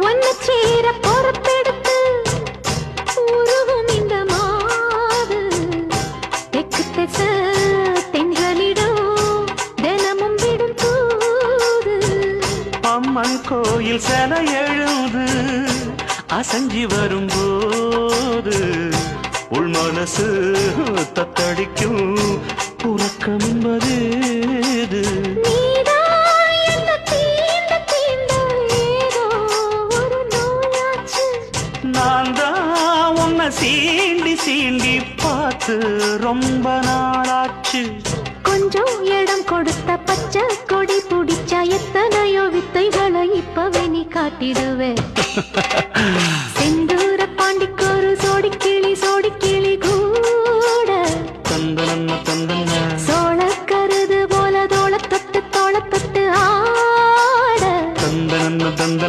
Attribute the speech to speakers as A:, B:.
A: ஒன்னு சேர பொறுப்பெடுத்து உருகும் இந்த மாது தெற்கு திச தென்றலிடம் தினமும் விடும் தூது.
B: அம்மன் கோயில் சில எழுது அசஞ்சி வரும்போது உள் மனசு தத்தடிக்கும் உறக்கம் என்பது நான் தான் உன்னை சீண்டி சீண்டி பார்த்து ரொம்ப நாளாச்சு.
A: கொஞ்சம் இடம் கொடுத்த பச்சை கொடி பிடிச்சா எத்தனையோ வித்தைகளை இப்பவே நீ காட்டிடுவேன் செந்தூர பாண்டிக்கு ஒரு சோடி கிளி சோடி கிளி கூட.
B: தந்தன தந்தன
A: சோழ கருது போல தோள தொட்டு தோள தொட்டு ஆட.
B: தந்தன தந்தன